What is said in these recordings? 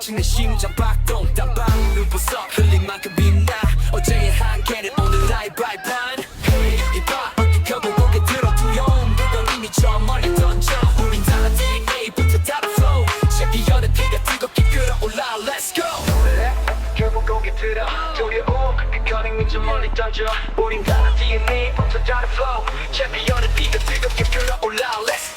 마치 내 심장 박동 땀방 눈부서 흘린 만큼 빛나. 어제의 한계는 오늘 나의 발판. Hey 이봐 결국 고개 들어 두려움. 그건 이미 저 멀리 던져. 우린 달라 DNA부터 다른 flow. 챔피언의 피가 뜨겁게 끓어올라. Let's go. Let's go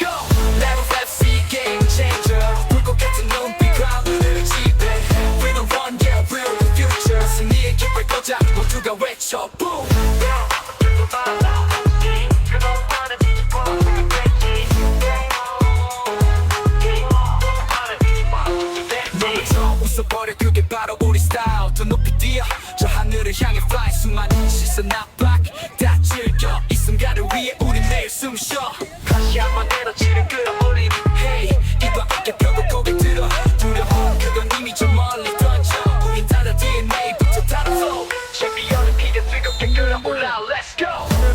웃어버려 그게 바로 우리 스타일. 더 높이 뛰어. 저 하늘을 향해 fly. 수많은 시선 압박 다 즐겨. 이 순간을 위해 우리 내일 숨쉬어. 다시 한번 에너지를 끌어올림 Hey 이과 어깨 펴고 고개 들어. 두려움 그건 이미 저 멀리 던져. 우린 다른 DNA부터 flow 챔피언은 피가 뜨겁게 끌어올라. Let's go.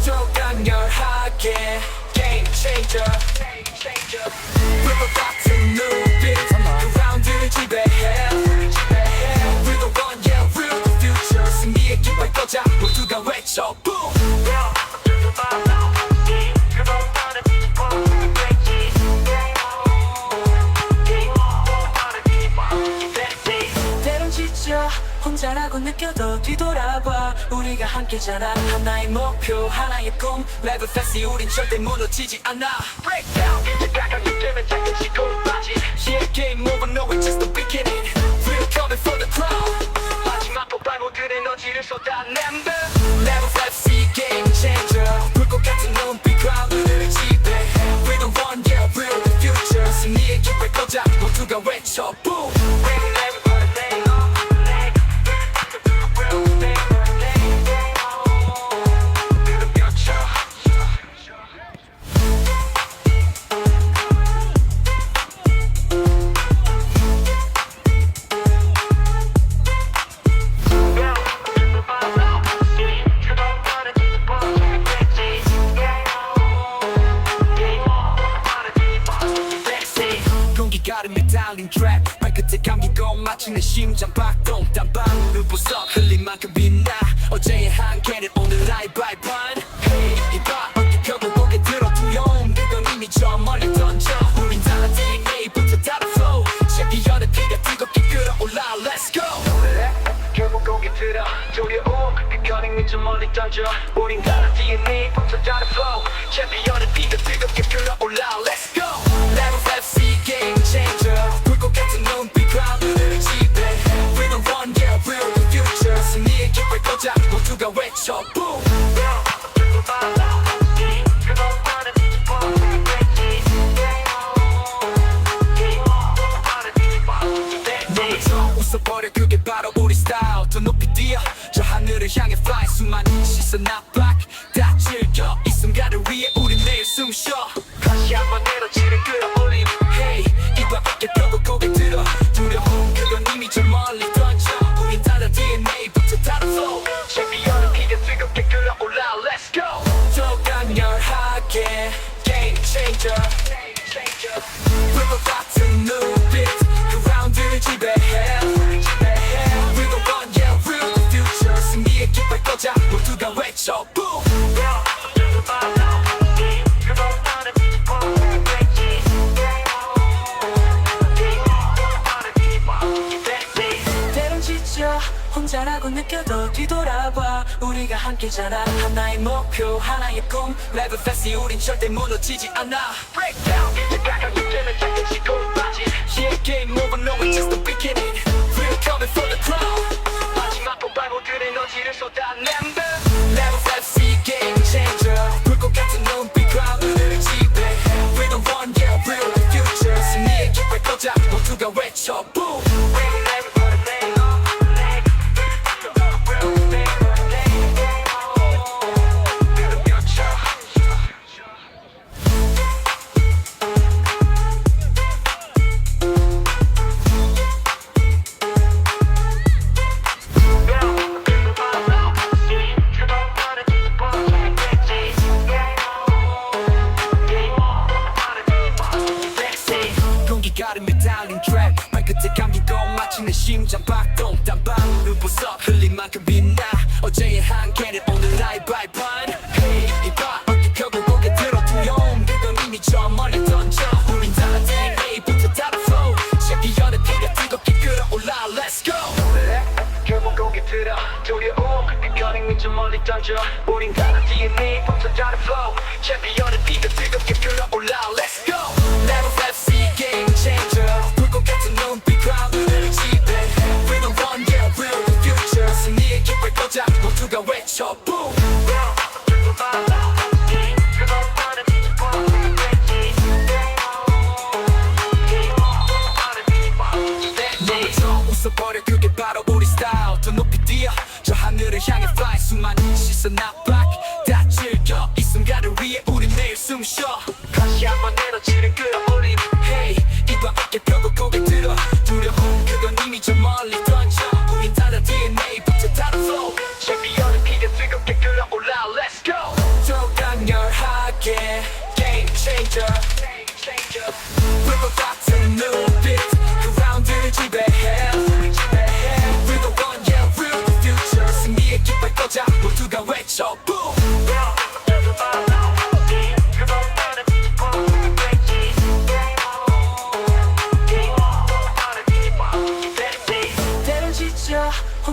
더 강렬하게. Game changer 혼자라고 느껴도 뒤돌아봐. 우리가 함께잖아. 하나의 목표 하나의 꿈. 레벨 패스 우린 절대 무너지지 않아. Breakdown. 가까이 되면 잠깐씩 빠지. Yeah game over no it's just the beginning. We're coming for the crown 마지막 폭발 모든 에너지를 쏟아낸다 달린 트랩 발끝에 감기고 마치 내 심장 박동. 땀방 눈부서 흘린 만큼 빛나. 어제의 한계는 오늘 나의 발판. Hey 이봐 어깨 펴고 고개 들어 두려움 그건 이미 저 멀리 던져. 우린 달라 DNA부터 다른 flow. 챔피언의 피가 뜨겁게 끓어올라. Let's go. 결국 고개 들어. 두려움 그거는 이미 저 멀리 던져. 우린 달라 DNA 모두가 외쳐? Boom 외쳐 Boom 혼자라고 느껴도 뒤돌아봐 우리가 함께잖아 하나의 목표 하나의 꿈 레벨 패스 우린 절대 무너지지 않아 Breakdown 가까이 되면 잠깐씩 빠지 Yeah game over no it's just the beginning We're coming for the crown 폭발 모든 에너지를 쏟아낸다 똥땀방 눈부서 흘린 만큼 빛나 어제의 한계는 오늘 나의 발판 Hey 이봐 어깨 펴고 고개 들어 두려움 그건 이미 저 멀리 던져 우린 다 DNA부터 다른 flow 챔피언의 피가 뜨겁게 끓어올라 Let's go 결국 고개 들어 두려움 그건 이미 저 멀리 던져 우린 다 DNA부터 다른 flow 챔피언의 피가 뜨겁게 끓어올라 Let's go 외쳐 Boom!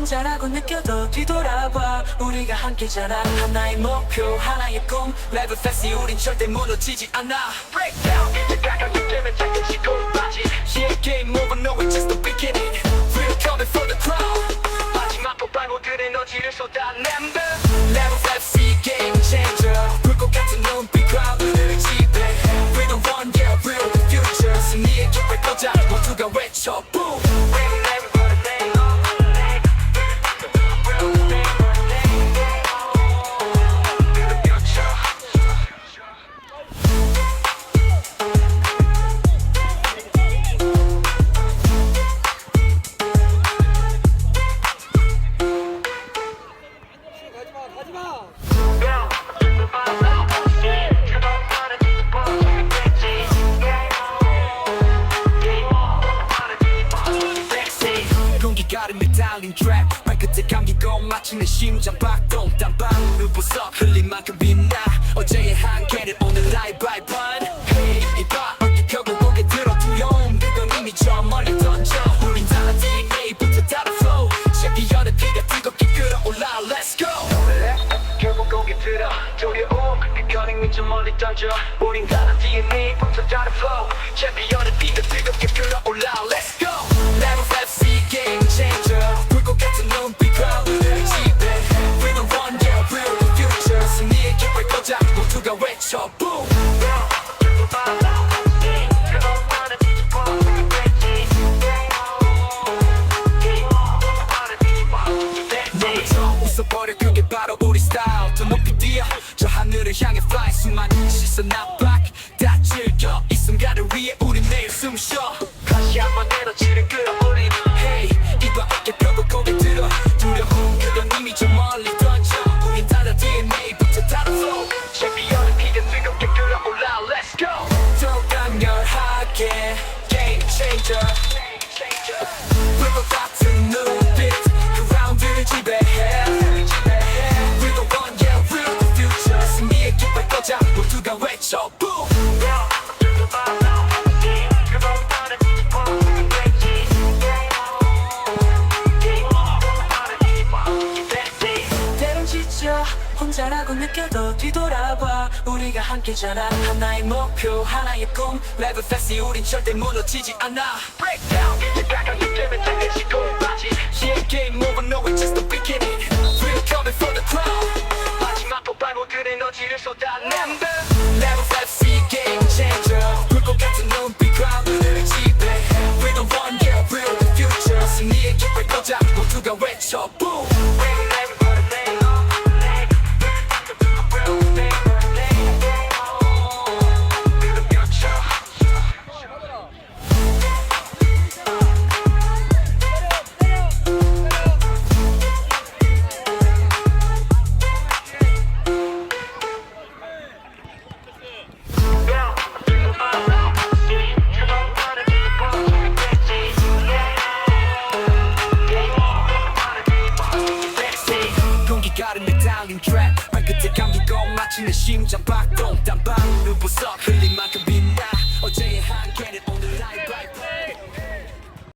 혼자라고 느껴도 뒤돌아봐. 우리가 함께잖아. 하나의 목표 하나의 꿈. 레벨 패스 우린 절대 무너지지 않아. Breakdown. 이제 가까이 되면 작아지고 빠지. Yeah game over no it's just the beginning. We're coming for the crown. 마지막 폭발물들의 에너지를 쏟아낸다. Level FC game changer 불꽃 같은 눈빛 crowd를 지배 We don't run yeah we're the future 승리의 깃발 꽂아 모두가 외쳐 내 심장 박동 땀방 눈부서 흘린 만큼 빛나. 어제의 한계는 오늘 나의 발판 Hey 이봐 펴고 고개 들어 두려움 그건 이미 저 멀리 던져. 우린 다 DNA부터 다른 flow. 챔피언의 피가 뜨겁게 끓어올라. Let's go. 결국 고개 들어. 두려움 그건 이미 저 멀리 던져 웃어버려. 그게 바로 우리 스타일 더 높이 뛰어. 저 하늘을 향해 fly. 수많은 시선 압박 다 즐겨. 이 순간을 위해 우리 매일 숨쉬어. 다시 한번 에너지를 끌어올림 Hey 이봐 어깨 펴고 고개 들어. 두려움 그건 이미 저 멀리 던져. 우린 다른 DNA부터 다른 flow 챔피언의 피가 뜨겁게 끌어올라. Let's go. 더욱 강렬하게 우리가 함께잖아. 하나의 목표 하나의 꿈. 레벨 패스 우린 절대 무너지지 않아. Breakdown 이제 가까이 되면 작아지고 빠지 마치 내심